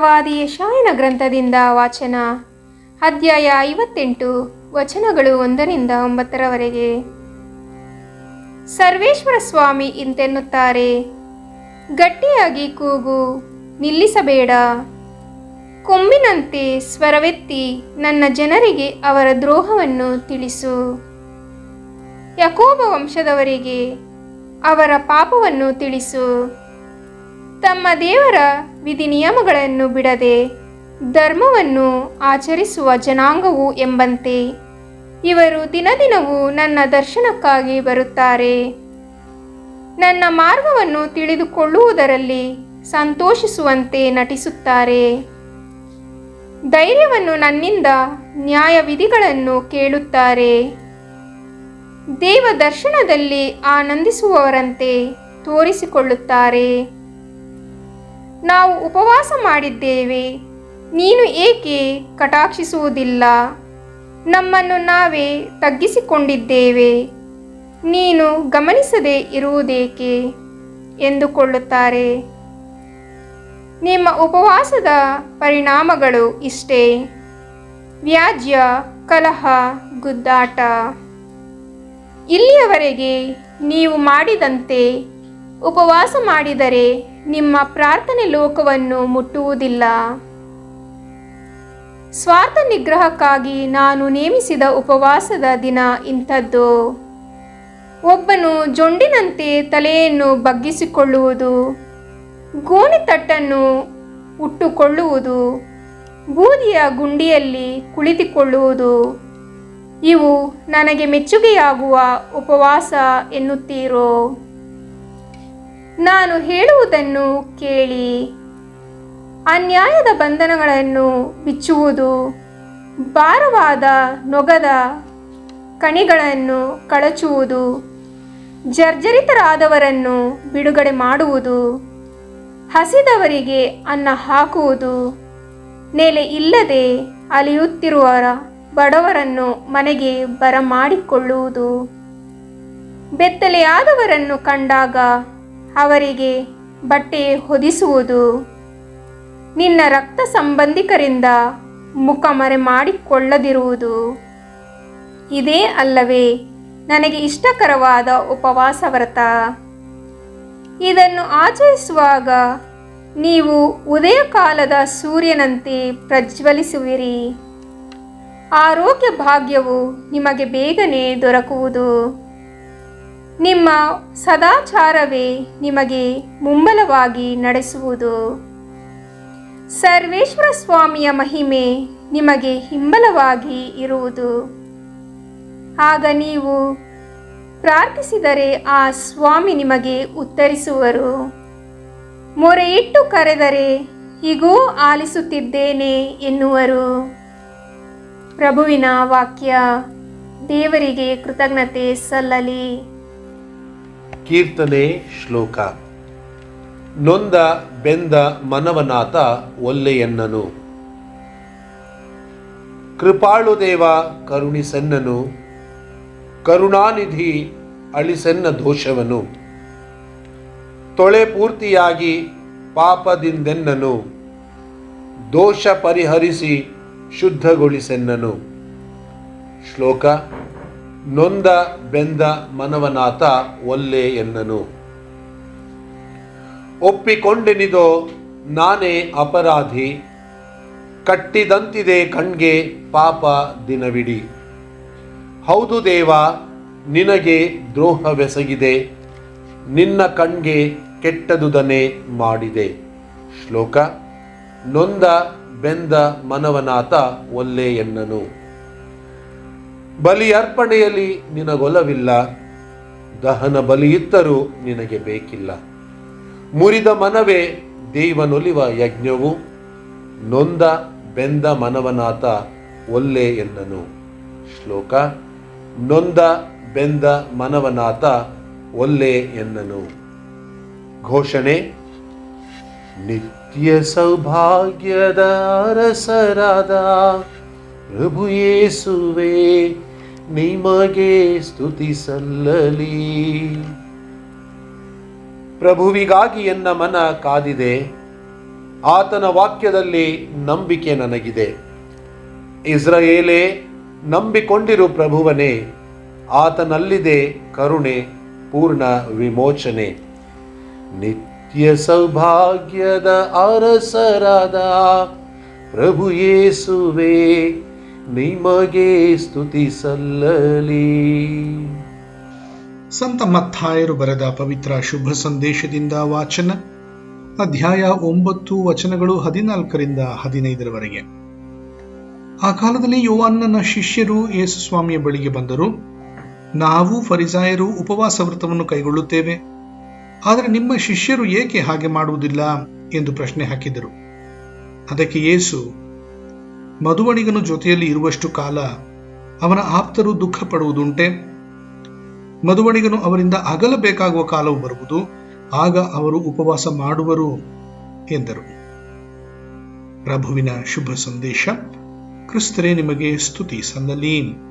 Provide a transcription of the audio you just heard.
ಪ್ರವಾದಿ ಯಶಾಯನ ಗ್ರಂಥದಿಂದ ವಾಚನ. ಅಧ್ಯಾಯ ಐವತ್ತೆಂಟು, ವಚನಗಳು ಒಂದರಿಂದ ಒಂಬತ್ತರವರೆಗೆ. ಸರ್ವೇಶ್ವರ ಸ್ವಾಮಿ ಇಂತೆನ್ನುತ್ತಾರೆ, ಗಟ್ಟಿಯಾಗಿ ಕೂಗು, ನಿಲ್ಲಿಸಬೇಡ. ಕೊಂಬಿನಂತೆ ಸ್ವರವೆತ್ತಿ ನನ್ನ ಜನರಿಗೆ ಅವರ ದ್ರೋಹವನ್ನು ತಿಳಿಸು. ಯಕೋಬ ವಂಶದವರಿಗೆ ಅವರ ಪಾಪವನ್ನು ತಿಳಿಸು. ತಮ್ಮ ದೇವರ ವಿಧಿನಿಯಮಗಳನ್ನು ಬಿಡದೆ ಧರ್ಮವನ್ನು ಆಚರಿಸುವ ಜನಾಂಗವು ಎಂಬಂತೆ. ಇವರು ದಿನದಿನವೂ ನನ್ನ ದರ್ಶನಕ್ಕಾಗಿ ಬರುತ್ತಾರೆ. ನನ್ನ ಮಾರ್ಗವನ್ನು ತಿಳಿದುಕೊಳ್ಳುವುದರಲ್ಲಿ ಸಂತೋಷಿಸುವಂತೆ ನಟಿಸುತ್ತಾರೆ. ಧೈರ್ಯವನ್ನು ನನ್ನಿಂದ ನ್ಯಾಯವಿಧಿಗಳನ್ನು ಕೇಳುತ್ತಾರೆ. ದೇವ ದರ್ಶನದಲ್ಲಿ ಆನಂದಿಸುವವರಂತೆ ತೋರಿಸಿಕೊಳ್ಳುತ್ತಾರೆ. ನಾವು ಉಪವಾಸ ಮಾಡಿದ್ದೇವೆ. ನೀನು ಏಕೆ ಕಟಾಕ್ಷಿಸುವುದಿಲ್ಲ? ನಮ್ಮನ್ನು ನಾವೇ ತಗ್ಗಿಸಿಕೊಂಡಿದ್ದೇವೆ. ನೀನು ಗಮನಿಸದೆ ಇರುವುದೇಕೆ? ಎಂದುಕೊಳ್ಳುತ್ತಾರೆ. ನಿಮ್ಮ ಉಪವಾಸದ ಪರಿಣಾಮಗಳು ಇಷ್ಟೇ. ವ್ಯಾಜ್ಯ, ಕಲಹ, ಗುದ್ದಾಟ. ಇಲ್ಲಿಯವರೆಗೆ ನೀವು ಮಾಡಿದಂತೆ ಉಪವಾಸ ಮಾಡಿದರೆ ನಿಮ್ಮ ಪ್ರಾರ್ಥನೆ ಲೋಕವನ್ನು ಮುಟ್ಟುವುದಿಲ್ಲ. ಸ್ವಾರ್ಥ ನಿಗ್ರಹಕ್ಕಾಗಿ ನಾನು ನೇಮಿಸಿದ ಉಪವಾಸದ ದಿನ ಇಂಥದ್ದು. ಒಬ್ಬನು ಜೊಂಡಿನಂತೆ ತಲೆಯನ್ನು ಬಗ್ಗಿಸಿಕೊಳ್ಳುವುದು ಗೋಣಿತಟ್ಟನ್ನು ಉಟ್ಟುಕೊಳ್ಳುವುದು, ಬೂದಿಯ ಗುಂಡಿಯಲ್ಲಿ ಕುಳಿತುಕೊಳ್ಳುವುದು, ಇವು ನನಗೆ ಮೆಚ್ಚುಗೆಯಾಗುವ ಉಪವಾಸ ಎನ್ನುತ್ತೀರೋ. ನಾನು ಹೇಳುವುದನ್ನು ಕೇಳಿ. ಅನ್ಯಾಯದ ಬಂಧನಗಳನ್ನು ಬಿಚ್ಚುವುದು, ಭಾರವಾದ ನೊಗದ ಕಣಿಗಳನ್ನು ಕಳಚುವುದು, ಜರ್ಜರಿತರಾದವರನ್ನು ಬಿಡುಗಡೆ ಮಾಡುವುದು, ಹಸಿದವರಿಗೆ ಅನ್ನ ಹಾಕುವುದು, ನೆಲೆ ಇಲ್ಲದೆ ಅಲಿಯುತ್ತಿರುವ ಬಡವರನ್ನು ಮನೆಗೆ ಬರಮಾಡಿಕೊಳ್ಳುವುದು. ಬೆತ್ತಲೆಯಾದವರನ್ನು ಕಂಡಾಗ ಅವರಿಗೆ ಬಟ್ಟೆ ಹೊದಿಸುವುದು. ನಿನ್ನ ರಕ್ತ ಸಂಬಂಧಿಕರಿಂದ ಮುಖಮರೆ ಮಾಡಿಕೊಳ್ಳದಿರುವುದು. ಇದೇ ಅಲ್ಲವೇ, ನನಗೆ ಇಷ್ಟಕರವಾದ ಉಪವಾಸ ವ್ರತ. ಇದನ್ನು ಆಚರಿಸುವಾಗ ನೀವು ಉದಯ ಕಾಲದ ಸೂರ್ಯನಂತೆ ಪ್ರಜ್ವಲಿಸುವಿರಿ. ಆರೋಗ್ಯ ಭಾಗ್ಯವು ನಿಮಗೆ ಬೇಗನೆ ದೊರಕುವುದು. ನಿಮ್ಮ ಸದಾಚಾರವೇ ನಿಮಗೆ ಮುಂಬಲವಾಗಿ ನಡೆಸುವುದು. ಸರ್ವೇಶ್ವರ ಸ್ವಾಮಿಯ ಮಹಿಮೆ ನಿಮಗೆ ಹಿಂಬಲವಾಗಿ ಇರುವುದು. ಆಗ ನೀವು ಪ್ರಾರ್ಥಿಸಿದರೆ ಆ ಸ್ವಾಮಿ ನಿಮಗೆ ಉತ್ತರಿಸುವರು. ಮೊರೆಯಿಟ್ಟು ಕರೆದರೆ ಹೀಗೂ ಆಲಿಸುತ್ತಿದ್ದೇನೆ ಎನ್ನುವರು. ಪ್ರಭುವಿನ ವಾಕ್ಯ ದೇವರಿಗೆ ಕೃತಜ್ಞತೆ ಸಲ್ಲಲಿ. ಕೀರ್ತನೆ ಶ್ಲೋಕ. ನೊಂದ ಬೆಂದ ಮನವನಾಥ ಒಲ್ಲೆಯನ್ನನು ಕೃಪಾಳುದೇವ ಕರುಣಿಸೆನ್ನನು ಕರುಣಾನಿಧಿ ಅಳಿಸೆನ್ನ ದೋಷವನು. ತೊಳೆ ಪೂರ್ತಿಯಾಗಿ ಪಾಪದಿಂದೆನ್ನನು. ದೋಷ ಪರಿಹರಿಸಿ ಶುದ್ಧಗೊಳಿಸೆನ್ನನು. ಶ್ಲೋಕ. ನೊಂದ ಬೆಂದ ಮನವನಾಥ ಒಲ್ಲೆ ಎನ್ನನು. ಒಪ್ಪಿಕೊಂಡೆನಿದೋ ನಾನೇ ಅಪರಾಧಿ, ಕಟ್ಟಿದಂತಿದೆ ಕಣ್ಗೆ ಪಾಪ ದಿನವಿಡಿ. ಹೌದು ದೇವ, ನಿನಗೆ ದ್ರೋಹವೆಸಗಿದೆ, ನಿನ್ನ ಕಣ್ಗೆ ಕೆಟ್ಟದುದನೆ ಮಾಡಿದೆ. ಶ್ಲೋಕ, ನೊಂದ ಬೆಂದ ಮನವನಾಥ ಒಲ್ಲೆ ಎನ್ನನು. ಬಲಿ ಅರ್ಪಣೆಯಲ್ಲಿ ನಿನಗೊಲವಿಲ್ಲ. ದಹನ ಬಲಿಯಿದ್ದರೂ ನಿನಗೆ ಬೇಕಿಲ್ಲ. ಮುರಿದ ಮನವೇ ದೇವನೊಲಿವ ಯಜ್ಞವು. ನೊಂದ ಬೆಂದ ಮನವನಾಥ ಒಲ್ಲೆ ಎನ್ನನು. ಶ್ಲೋಕ, ನೊಂದ ಬೆಂದ ಮನವನಾಥ ಒಲ್ಲೆ ಎನ್ನನು. ಘೋಷಣೆ, ನಿತ್ಯ ಸೌಭಾಗ್ಯದ ಅರಸರಾದ ಪ್ರಭು ಯೇಸುವೆ ನಿಮಗೆ ಸ್ತುತಿ ಸಲ್ಲಲಿ. ಪ್ರಭುವಿಗಾಗಿ ಎನ್ನ ಮನ ಕಾದಿದೆ, ಆತನ ವಾಕ್ಯದಲ್ಲಿ ನಂಬಿಕೆ ನನಗಿದೆ. ಇಸ್ರಾಯೇಲೇ, ನಂಬಿಕೊಂಡಿರು ಪ್ರಭುವನೇ, ಆತನಲ್ಲಿದೆ ಕರುಣೆ, ಪೂರ್ಣ ವಿಮೋಚನೆ. ನಿತ್ಯ ಸೌಭಾಗ್ಯದ ಅರಸರಾದ ಪ್ರಭು ಯೇಸುವೆ. ನಿಮಗೆ ಸ್ತುತಿ ಸಲ್ಲಲಿ ಸಂತ ಮತ್ತಾಯರು ಬರೆದ ಪವಿತ್ರ ಶುಭ ಸಂದೇಶದಿಂದ ವಾಚನ, ಅಧ್ಯಾಯ ಒಂಬತ್ತು, ವಚನಗಳು ಹದಿನಾಲ್ಕರಿಂದ ಹದಿನೈದರವರೆಗೆ. ಆ ಕಾಲದಲ್ಲಿ ಯೋವಾನ್ನನ ಶಿಷ್ಯರು ಯೇಸು ಸ್ವಾಮಿಯ ಬಳಿಗೆ ಬಂದರು. ನಾವು ಫರಿಸಾಯರು ಉಪವಾಸ ವ್ರತವನ್ನು ಕೈಗೊಳ್ಳುತ್ತೇವೆ. ಆದರೆ ನಿಮ್ಮ ಶಿಷ್ಯರು ಏಕೆ ಹಾಗೆ ಮಾಡುವುದಿಲ್ಲ? ಎಂದು ಪ್ರಶ್ನೆ ಹಾಕಿದರು. ಅದಕ್ಕೆ ಯೇಸು ಮಧುವಣಿಗನು ಜೊತೆಯಲ್ಲಿ ಇರುವಷ್ಟು ಕಾಲ ಅವನ ಆಪ್ತರು ದುಃಖ ಪಡುವುದುಂಟೆ. ಮಧುವಣಿಗನು ಅವರಿಂದ ಅಗಲಬೇಕಾಗುವ ಕಾಲವು ಬರುವುದು, ಆಗ ಅವರು ಉಪವಾಸ ಮಾಡುವರು ಎಂದರು. ಪ್ರಭುವಿನ ಶುಭ ಸಂದೇಶ, ಕ್ರಿಸ್ತರೇ ನಿಮಗೆ ಸ್ತುತಿ ಸಲ್ಲಲಿ